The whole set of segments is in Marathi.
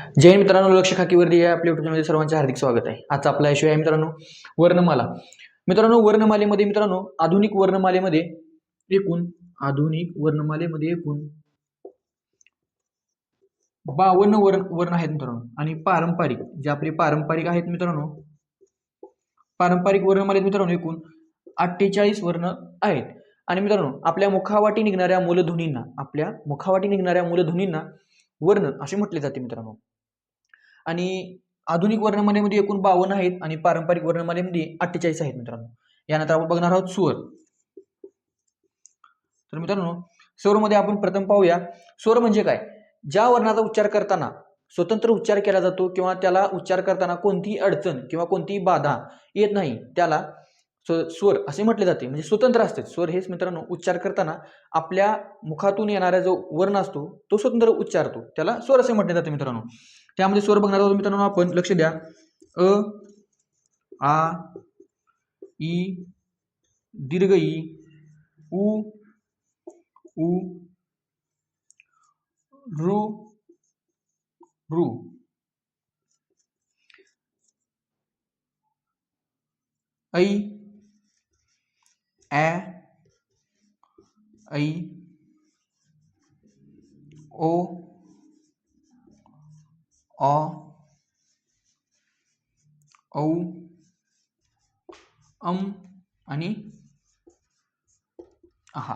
जय मित्रांनो लक्ष खाकीवरती या आपल्या युट्यूब सर्वांचे हार्दिक स्वागत आहे. आजचा आपला विषय आहे मित्रांनो वर्णमाला. मित्रांनो वर्णमालेमध्ये मित्रांनो आधुनिक वर्णमालेमध्ये एकूण आधुनिक वर्णमालेमध्ये एकूण बावन्न वर्ण वर्ण आहेत मित्रांनो. आणि पारंपरिक जे आपले पारंपरिक आहेत मित्रांनो पारंपरिक वर्णमालेत मित्रांनो एकूण अठ्ठेचाळीस वर्ण आहेत. आणि मित्रांनो आपल्या मुखावाटी निघणाऱ्या मूलध्वनींना आपल्या मुखावाटी निघणाऱ्या मूलध्वनींना वर्ण असे म्हटले जाते मित्रांनो. आणि आधुनिक वर्णमालेमध्ये एकूण बावन्न आहेत आणि पारंपरिक वर्णमालेमध्ये अठ्ठेचाळीस आहेत मित्रांनो. यानंतर आपण बघणार आहोत स्वर. तर मित्रांनो स्वरमध्ये आपण प्रथम पाहूया. स्वर म्हणजे काय? ज्या वर्णाचा उच्चार करताना स्वतंत्र उच्चार केला जातो किंवा त्याला उच्चार करताना कोणतीही अडचण किंवा कोणतीही बाधा येत नाही त्याला स्वर असे म्हटले जाते. म्हणजे स्वतंत्र असते. स्वर हेच मित्रांनो उच्चार करताना आपल्या मुखातून येणारा जो वर्ण असतो तो स्वतंत्र उच्चारतो. त्याला स्वर असे म्हटले जाते मित्रांनो. त्यामध्ये स्वर बघणार आहोत मित्रांनो आपण. लक्ष द्या. अ आ ई दीर्घ ई उ उ रु रु. ऐ ऐ ऐ ओ अ औ अम आणि आहा.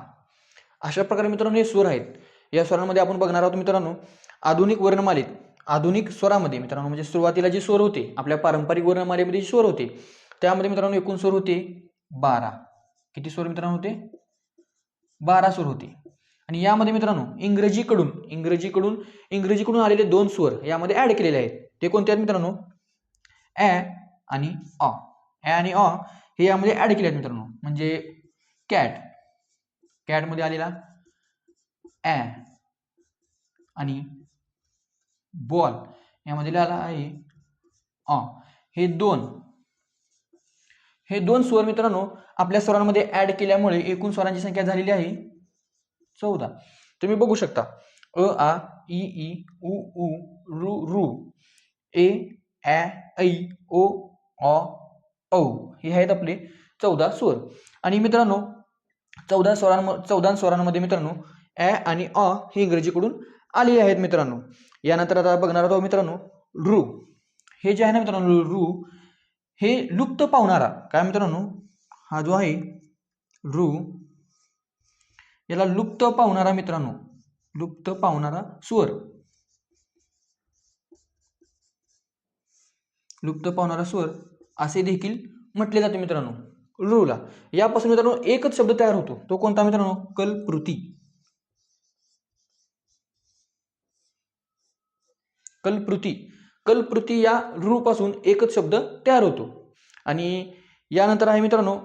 अशा प्रकारे मित्रांनो हे स्वर आहेत. या स्वरांमध्ये आपण बघणार आहोत मित्रांनो आधुनिक वर्णमालेत आधुनिक स्वरामध्ये मित्रांनो म्हणजे सुरुवातीला जे स्वर होते आपल्या पारंपरिक वर्णमालेमध्ये जे स्वर होते त्यामध्ये मित्रांनो एकूण स्वर होते बारा. किती स्वर मित्रांनो होते? बारा स्वर होते. आणि यामध्ये मित्रांनो इंग्रजीकडून इंग्रजीकडून इंग्रजीकडून आलेले दोन स्वर यामध्ये ऍड केलेले आहेत. ते कोणते आहेत मित्रांनो? ॲ आणि अ. ॲ आणि अ हे यामध्ये ऍड केले आहेत मित्रांनो. म्हणजे कॅट कॅटमध्ये आलेला ॲ आणि बॉल यामध्ये आला आहे अ. हे दोन. हे दोन स्वर मित्रांनो आपल्या स्वरांमध्ये ऍड केल्यामुळे एकूण स्वरांची संख्या झालेली आहे चौदा. तुम्ही बघू शकता. अ आ इ ई उ उ रु रु ए ॲ ऐ ओ अ औ हे आहेत आपले चौदा स्वर. आणि मित्रांनो चौदा स्वरांम चौदा स्वरांमध्ये मित्रांनो ॲ आणि अ हे इंग्रजीकडून आलेले आहेत मित्रांनो. यानंतर आता बघणार आहोत मित्रांनो रु. हे जे आहे ना मित्रांनो रु हे लुप्त पावणारा काय मित्रांनो? हा जो आहे रु याला लुप्त पावणारा मित्रांनो लुप्त पावणारा स्वर लुप्त पावणारा स्वर असे देखील म्हटले जाते मित्रांनो. रूला यापासून मित्रांनो एकच शब्द तयार होतो. तो कोणता मित्रांनो? कल्पृती कल्पृती कल्पृती या रूपासून एकच शब्द तयार होतो. आणि यानंतर आहे मित्रांनो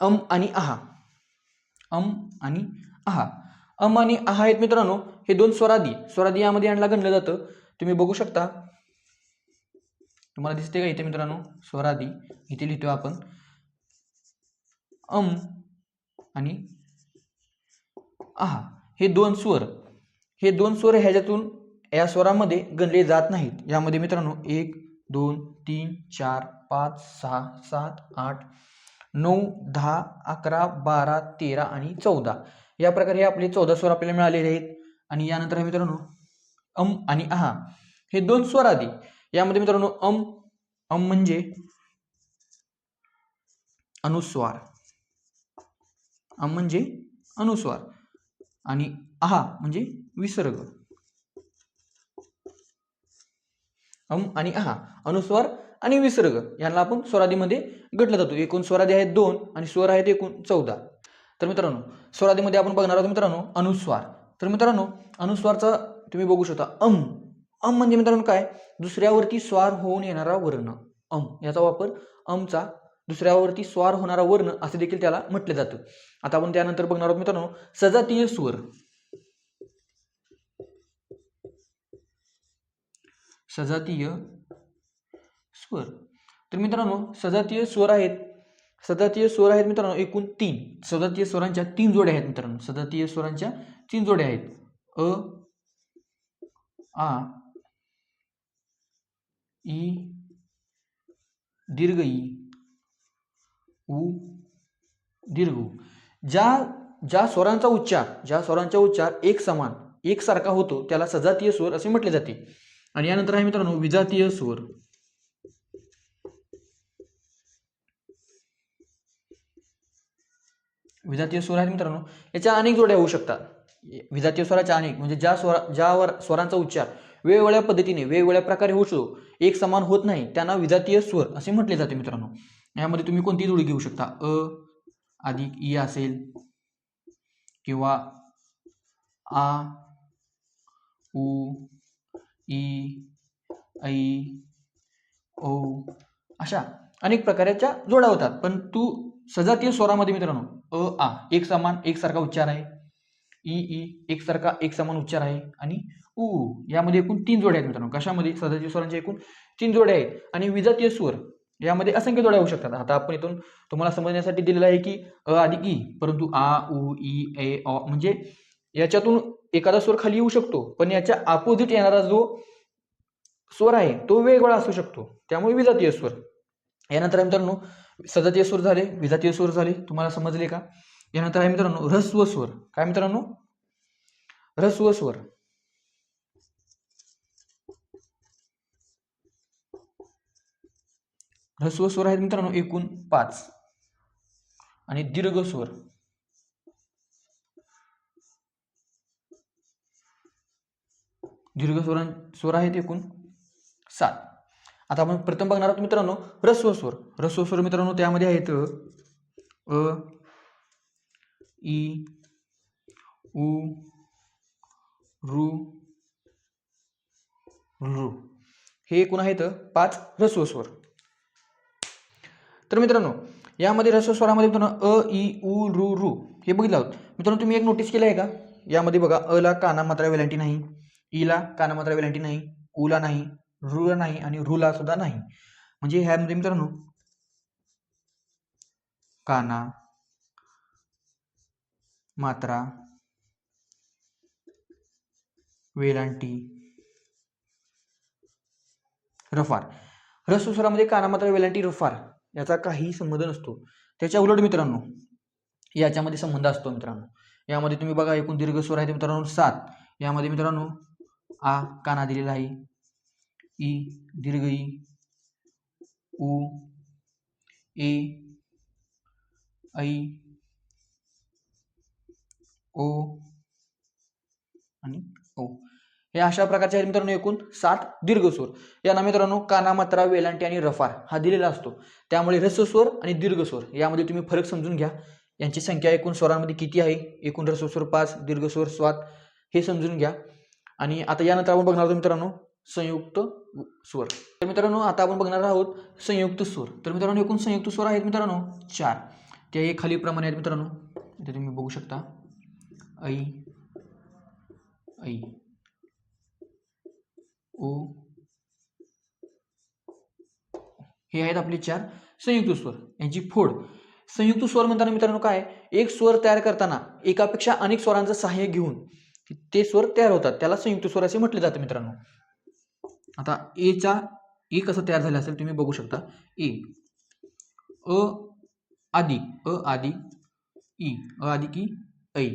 अम आणि आहा. अम आणि आहा. अम आणि आहा आहेत मित्रांनो हे दोन स्वरादी. स्वरादी यामध्ये आणलं गणलं जातं. तुम्ही बघू शकता. तुम्हाला दिसते का इथे मित्रांनो? स्वरादी. इथे लिहितो आपण. अम आणि आहा. हे दोन स्वर. हे दोन स्वर ह्याच्यातून या स्वरामध्ये गणले जात नाहीत. यामध्ये मित्रांनो एक दोन तीन चार पाच सहा सात आठ नऊ दहा अकरा बारा तेरा आणि चौदा. या प्रकारे हे आपले चौदा स्वर आपल्याला मिळालेले आहेत. आणि यानंतर आहे मित्रांनो अम आणि आहा हे दोन स्वर आधी. यामध्ये मित्रांनो अम अम म्हणजे अनुस्वार. अम म्हणजे अनुस्वार. आणि आहा म्हणजे विसर्ग. अम आणि आहा अनुस्वार आणि विसर्ग. यांना आपण स्वराधीमध्ये गटलं जातो. एकूण स्वरादी आहेत दोन आणि स्वर आहेत एकूण चौदा. तर मित्रांनो स्वराधीमध्ये आपण बघणार आहोत मित्रांनो अनुस्वार. तर मित्रांनो अनुस्वारचा तुम्ही बघू शकता अम. अम म्हणजे मित्रांनो काय? दुसऱ्यावरती स्वार होऊन येणारा वर्ण. अम. याचा वापर अमचा दुसऱ्यावरती स्वार होणारा वर्ण असे देखील त्याला म्हटलं जातं. आता आपण त्यानंतर बघणार आहोत मित्रांनो सजातीय स्वर. सजातीय स्वर तर मित्रांनो सजातीय स्वर आहेत. सजातीय स्वर आहेत मित्रांनो एकूण तीन. सजातीय स्वरांच्या तीन जोड्या आहेत मित्रांनो. सजातीय स्वरांच्या तीन जोड्या आहेत. अ आ ई दीर्घ ई उ दीर्घ उ. ज्या ज्या स्वरांचा उच्चार ज्या स्वरांचा उच्चार एक समान एकसारखा होतो त्याला सजातीय स्वर असे म्हटले जाते. आणि यानंतर आहे मित्रांनो विजातीय स्वर. विजातीय स्वर आहेत मित्रांनो याच्या अनेक जोड्या होऊ शकतात. विजातीय स्वराच्या अनेक म्हणजे ज्या स्वरा ज्यावर स्वरांचा उच्चार वेगवेगळ्या पद्धतीने वेगवेगळ्या प्रकारे होऊ शकतो एक समान होत नाही त्यांना विजातीय स्वर असे म्हटले जाते मित्रांनो. यामध्ये तुम्ही कोणतीही जोडी घेऊ शकता. अ अधिक ई असेल किंवा आ उ ई ऐ ओ अशा अनेक प्रकारच्या जोड्या होतात. पण तू सजातीय स्वरामध्ये मित्रांनो अ आ एक समान एकसारखा उच्चार आहे. ई ई एकसारखा एक समान उच्चार आहे. आणि उ उ. यामध्ये एकूण तीन जोड्या आहेत मित्रांनो. कशामध्ये? सजातीय स्वरांच्या एकूण तीन जोड्या आहेत. आणि विजातीय स्वर यामध्ये असंख्य जोड्या होऊ शकतात. आता आपण इथून तुम्हाला समजण्यासाठी दिलेलं आहे की अ अधिक ई परंतु आ उ ई ए ऑ म्हणजे याच्यातून एखादा स्वर खाली येऊ शकतो. पण याच्या अपोजिट येणारा जो स्वर आहे तो वेगवेगळा असू शकतो. त्यामुळे विजातीय स्वर यानंतर मित्रांनो सजातीय स्वर झाले विजातीय स्वर झाले. तुम्हाला समजले का? यानंतर आहे मित्रांनो ह्रस्व स्वर. काय मित्रांनो? ह्रस्व स्वर. ह्रस्व स्वर आहेत मित्रांनो एकूण पाच. आणि दीर्घ स्वर. दीर्घ स्वर स्वर आहेत एकूण सात. आता आपण प्रथम बघणार आहोत मित्रांनो रस्वस्वर रस्वस्वर मित्रांनो त्यामध्ये आहेत अ ई उ रु रु. हे एकूण आहेत पाच ऱ्हस्व स्वर तर मित्रांनो यामध्ये रस्वस्वरामध्ये मित्रांनो अ ई उ रु रु. हे बघितलं आहोत. मित्रांनो तुम्ही एक नोटीस केलं आहे का? यामध्ये बघा अ ला काना मात्रा वेलांटी नाही ईला काना मात्रा वेलांटी नाही उला नाही रू नाही आणि रुला सुद्धा नाही. म्हणजे ह्यामध्ये मित्रांनो काना मात्रा वेलांटी रफार. रस स्वरामध्ये काना मात्रा वेलांटी रफार याचा काही संबंध नसतो. त्याच्या उलट मित्रांनो याच्यामध्ये संबंध असतो मित्रांनो. यामध्ये तुम्ही बघा एकूण दीर्घ स्वर आहे मित्रांनो सात. यामध्ये मित्रांनो आ काना दिलेला आहे. ई दीर्घ ई उ ए ऐ ओ आणि ओ. हे अशा प्रकारचे आहेत मित्रांनो एकूण सात दीर्घ स्वर. यांना मित्रांनो काना मात्रा वेलांटी आणि रफार हा दिलेला असतो. त्यामुळे रसस्वर स्वर आणि दीर्घ स्वर यामध्ये तुम्ही फरक समजून घ्या. यांची संख्या एकूण स्वरांमध्ये किती आहे? एकूण रसस्वर स्वर पाच दीर्घ स्वर स्वात हे समजून घ्या. आणि आता यानंतर आपण बघणार आहोत मित्रांनो संयुक्त स्वर. तर मित्रांनो आता आपण बघणार आहोत संयुक्त स्वर. तर मित्रांनो एकूण संयुक्त स्वर आहेत मित्रांनो चार. ते हे खालीलप्रमाणे आहेत मित्रांनो. इथे तुम्ही बघू शकता. ऐ ऐ ओ हे आहेत आपले चार संयुक्त स्वर. यांची फोड. संयुक्त स्वर म्हणताना मित्रांनो काय? एक स्वर तयार करताना एकापेक्षा अनेक स्वरांचं सहाय्य घेऊन ते स्वर तयार होतात. त्याला संयुक्त स्वर असे म्हटले जाते मित्रांनो. आता एचा ए e कसं तयार झालं असेल तुम्ही बघू शकता. ए अ आदी अ आदी ई. अ आदी की ऐ.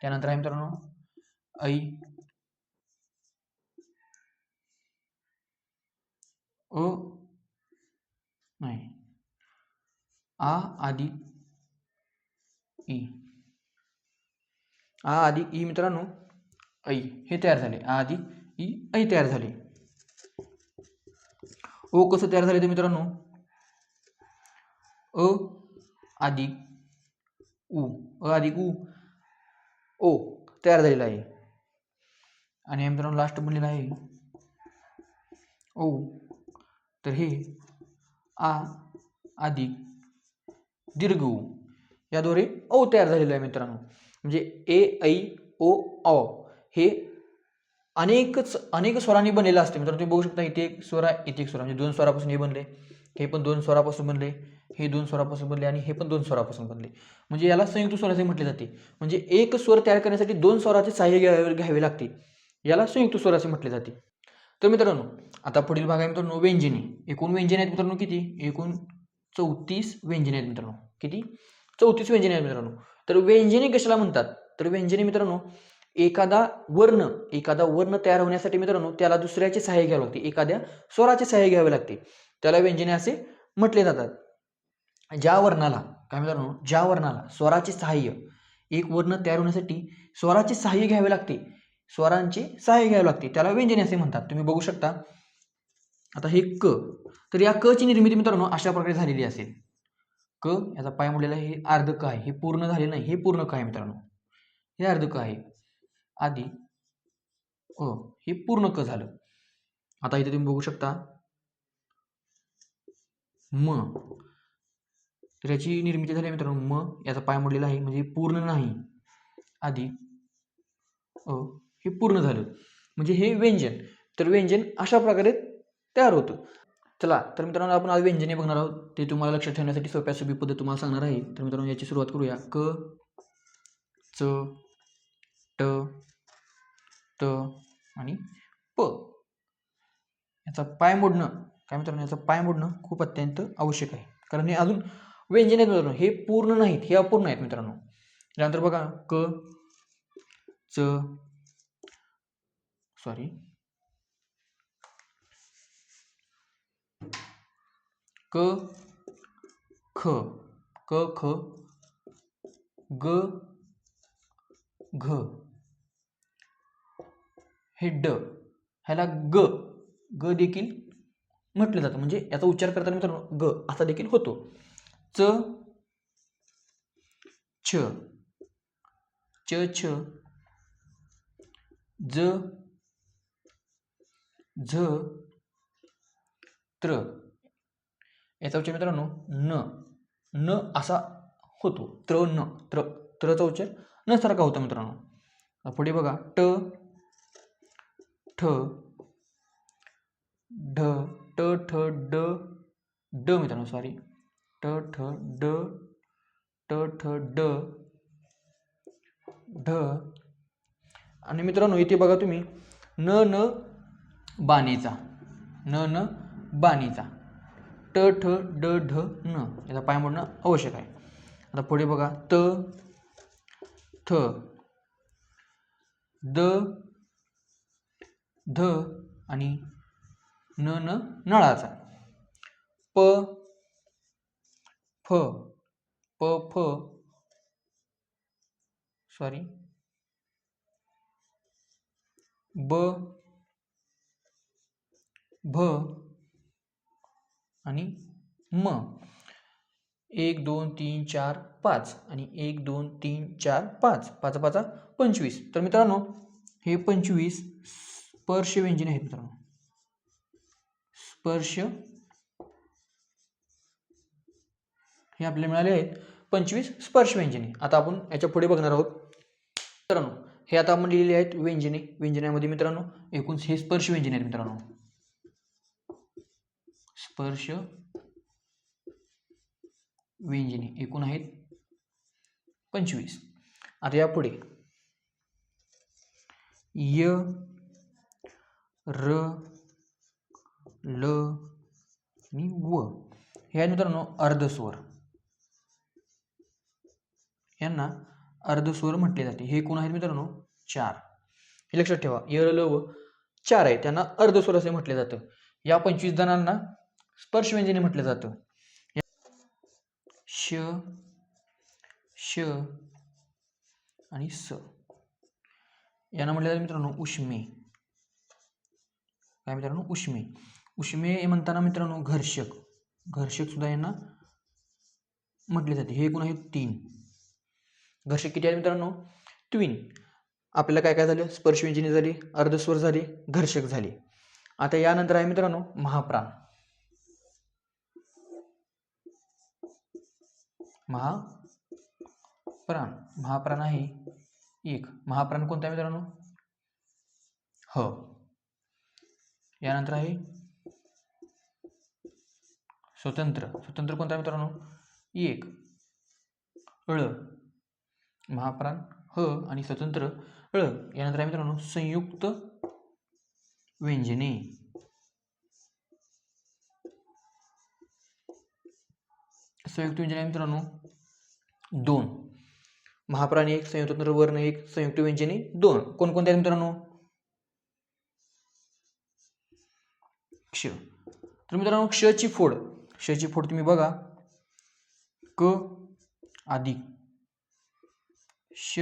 त्यानंतर आहे मित्रांनो ऐ. अ नाही. आ आदी ई. आ आदी ई मित्रांनो ऐ. हे तयार झाले. आ आधी ई ऐ तयार झाले. ओ कसं तयार झालं ते मित्रांनो? अ अधिक उ अ अधिक उ ओ तयार झालेला आहे. आणि मित्रांनो लास्ट बनलेला आहे. ओ तर हे आ अधिक दीर्घ उ याद्वारे ओ तयार झालेलं आहे मित्रांनो. म्हणजे ए ऐ ओ अ हे अनेकच अनेक स्वरांनी बनलेलं असते. मित्रांनो तुम्ही बघू शकता इथे एक स्वर आहे इथे एक स्वर म्हणजे दोन स्वरापासून हे बनले हे पण दोन स्वरापासून बनले हे दोन स्वरापासून बनले आणि हे पण दोन स्वरापासून बनले. म्हणजे याला संयुक्त स्वर असे म्हटले जाते. म्हणजे एक स्वर तयार करण्यासाठी दोन स्वराचे सहाय्य घ्यावे घ्यावे लागते. याला संयुक्त स्वर असे म्हटले जाते. तर मित्रांनो आता पुढील भाग आहे मित्रांनो व्यंजने. एकूण व्यंजने आहेत मित्रांनो किती? एकूण चौतीस व्यंजने आहेत मित्रांनो. किती? चौतीस व्यंजने आहेत मित्रांनो. तर व्यंजने कशाला म्हणतात? तर व्यंजने मित्रांनो एखादा वर्ण एखादा वर्ण तयार होण्यासाठी मित्रांनो त्याला दुसऱ्याचे सहाय्य घ्यावी लागते. एखाद्या स्वराचे सहाय्य घ्यावे लागते. त्याला व्यंजने असे म्हटले जातात. ज्या वर्णाला काय मित्रांनो ज्या वर्णाला स्वराचे सहाय्य एक वर्ण तयार होण्यासाठी स्वराचे सहाय्य घ्यावे लागते स्वरांचे सहाय्य घ्यावे लागते. त्याला व्यंजने असे म्हणतात. तुम्ही बघू शकता. आता हे क तर या क ची निर्मिती मित्रांनो अशा प्रकारे झालेली असेल. क याचा पाय मोडलेला हे अर्ध क आहे. हे पूर्ण झाले नाही. हे पूर्ण क आहे मित्रांनो. हे अर्ध क आहे. आधी. अ हे पूर्ण क झालं. आता इथे तुम्ही बघू शकता. म. तर याची निर्मिती झाली आहे मित्रांनो म. याचा पाय मोडलेला आहे म्हणजे पूर्ण नाही. आधी. अ हे पूर्ण झालं. म्हणजे हे व्यंजन. तर व्यंजन अशा प्रकारे तयार होतं. चला तर मित्रांनो आपण आज व्यंजने बघणार आहोत. ते तुम्हाला लक्षात ठेवण्यासाठी सोप्या सोपी पद्धत तुम्हाला सांगणार आहे. तर मित्रांनो याची सुरुवात करूया. क च ट त आणि प. याचा पाय मोडणं काय मित्रांनो याचा पाय मोडणं खूप अत्यंत आवश्यक आहे. कारण हे अजून व्यंजन आहेत मित्रांनो हे पूर्ण नाहीत हे अपूर्ण आहेत मित्रांनो. त्यानंतर बघा क च सॉरी क ख क ख ग घ. हे ड ह्याला ग ग देखील म्हटलं जातं. म्हणजे याचा उच्चार करताना मित्रांनो ग असा देखील होतो. च छ च छ ज झ त्र. याचा उच्चार मित्रांनो न न असा होतो. त्र न त्र. त्रचा उच्चार न सारखा होता मित्रांनो. पुढे बघा ट ठ. ढ ट ठ ड ड मित्रांनो सॉरी ट ठ ड ट ठ ड ढ. आणि मित्रांनो इथे बघा तुम्ही न न बाणेचा. न न बाणीचा. ट ठ ड ढ न. याचा पाय मोडणं आवश्यक आहे. आता पुढे बघा त थ. द ध आणि न न नळाचा. प फ प फ सॉरी ब भ आणि म. एक दोन तीन चार पाच आणि एक दोन तीन चार पाच. पाच पाचा पंचवीस. तर मित्रांनो हे पंचवीस स्पर्श व्यंजन आहेत मित्रांनो. स्पर्श हे आपल्याला मिळाले आहेत. पंचवीस स्पर्श व्यंजने. आता आपण याच्यापुढे बघणार आहोत. मित्रांनो हे आता आपण लिहिलेले आहेत व्यंजने. व्यंजनामध्ये मित्रांनो एकूण हे स्पर्श व्यंजने आहेत मित्रांनो. स्पर्श व्यंजने एकूण आहेत पंचवीस. आता यापुढे. य र ल आणि व. हे आहेत मित्रांनो अर्धस्वर. यांना अर्धस्वर म्हटले जाते. हे कोण आहेत मित्रांनो? चार. हे लक्षात ठेवा. य ल व. चार आहे त्यांना अर्धस्वर असे म्हटले जातं. या पंचवीस जणांना स्पर्श व्यंजने म्हटलं जातं. श श आणि स. यांना म्हटलं जातं मित्रांनो उष्मे. काय मित्रांनो उष्मे. उष्मे हे म्हणताना मित्रांनो घर्षक. घर्षक सुद्धा यांना म्हटले जाते. हे एकूण आहेत तीन. घर्षक किती आहेत मित्रांनो? ट्विन आपल्याला काय काय झालं? स्पर्शव्यंजनी झाली अर्धस्वर झाली घर्षक झाली. आता यानंतर आहे मित्रांनो महाप्राण. महाप्राण. महाप्राण आहे एक. महाप्राण कोणता आहे मित्रांनो? ह. यानंतर आहे स्वतंत्र. स्वतंत्र कोणता आहे मित्रांनो? एक. ळ महाप्राण. ह आणि स्वतंत्र ळ यानंतर आहे मित्रांनो संयुक्त व्यंजने. संयुक्त व्यंजने आहे मित्रांनो दोन. महाप्राणी एक संयुक्त वर्ण एक संयुक्त व्यंजने दोन. कोणकोणते आहेत मित्रांनो? क्ष. तर मित्रांनो क्षची फोड. क्षची फोड तुम्ही बघा. क अधिक. श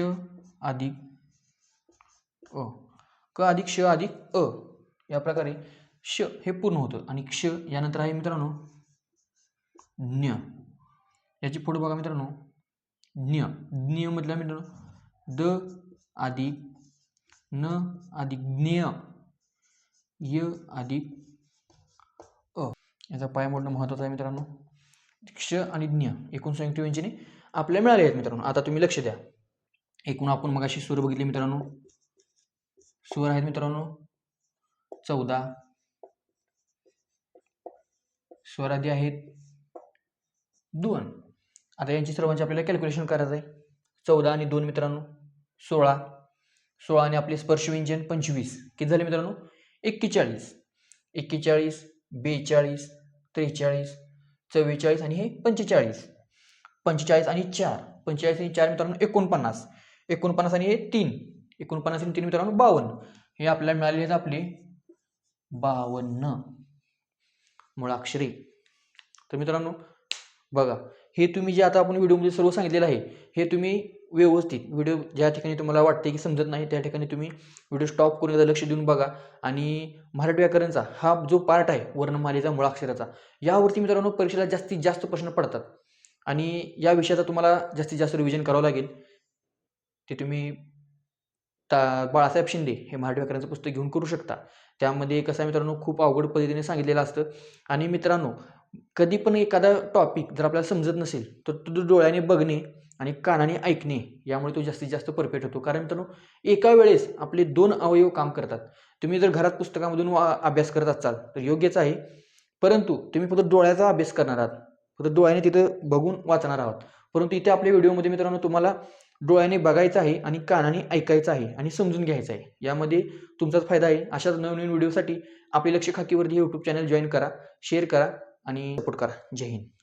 अधिक अ. क अधिक श अधिक अ. या प्रकारे श हे पूर्ण होतं. आणि क्ष यानंतर आहे मित्रांनो ज्ञ याची फोड बघा मित्रांनो. ज्ञ ज्ञ म्हटलं मित्रांनो द अधिक न अधिक ज्ञ. य अधिक याचा पाय मोडणं महत्त्वाचं आहे मित्रांनो. क्ष आणि ज्ञ एकूण संयुक्त व्यंजने आपल्याला मिळाले आहेत मित्रांनो. आता तुम्ही लक्ष द्या. एकूण आपण मग अशी सूर बघितली मित्रांनो. सूर आहेत मित्रांनो. चौदा. स्वरादी आहेत दोन. आता यांची सर्वांची आपल्याला कॅल्क्युलेशन करायचं आहे. चौदा आणि दोन मित्रांनो. सोळा. सोळा आणि आपले स्पर्शव्यंजन पंचवीस. किती झाले मित्रांनो? एक्केचाळीस. एक्केचाळीस बेचाळीस त्रेचाळीस चव्वेचाळीस आणि हे पंचेचाळीस. पंचेचाळीस आणि चार. पंचेचाळीस आणि चार मित्रांनो एकोणपन्नास. एकोणपन्नास आणि हे तीन. एकोणपन्नास आणि तीन मित्रांनो बावन्न. हे आपल्याला मिळाले आहेत आपले बावन्न. मुळाक्षरे तर मित्रांनो बघा. हे तुम्ही जे आता आपण व्हिडिओमध्ये सर्व सांगितलेलं आहे हे तुम्ही व्यवस्थित व्हिडिओ ज्या ठिकाणी तुम्हाला वाटते की समजत नाही त्या ठिकाणी तुम्ही व्हिडिओ स्टॉप करून त्याला लक्ष देऊन बघा. आणि मराठी व्याकरणचा हा जो पार्ट आहे वर्णमालेचा मुळाक्षराचा यावरती मित्रांनो परीक्षेला जास्तीत जास्त प्रश्न पडतात. आणि या विषयाचा तुम्हाला जास्तीत जास्त रिव्हिजन करावं लागेल. ते तुम्ही ता बाळासाहेब शिंदे हे मराठी व्याकरणाचं पुस्तक घेऊन करू शकता. त्यामध्ये कसं आहे मित्रांनो खूप अवघड पद्धतीने सांगितलेलं असतं. आणि मित्रांनो कधी पण एखादा टॉपिक जर आपल्याला समजत नसेल तर तो डोळ्याने बघणे आणि कानाने ऐकणे यामुळे तो जास्तीत जास्त परफेक्ट होतो. कारण मित्रांनो एका वेळेस आपले दोन अवयव काम करतात. तुम्ही जर घरात पुस्तकामधून वा अभ्यास करत असाल तर योग्यच आहे. परंतु तुम्ही फक्त डोळ्याचा अभ्यास करणार आहात. फक्त डोळ्याने तिथं बघून वाचणार आहात. परंतु इथे आपल्या व्हिडिओमध्ये मित्रांनो तुम्हाला डोळ्याने बघायचं आहे आणि कानाने ऐकायचं आहे आणि समजून घ्यायचं आहे. यामध्ये तुमचाच फायदा आहे. अशाच नवनवीन व्हिडिओसाठी आपले लक्ष खाकीवरती यूट्यूब चॅनल जॉईन करा शेअर करा आणि सपोर्ट करा. जय हिंद.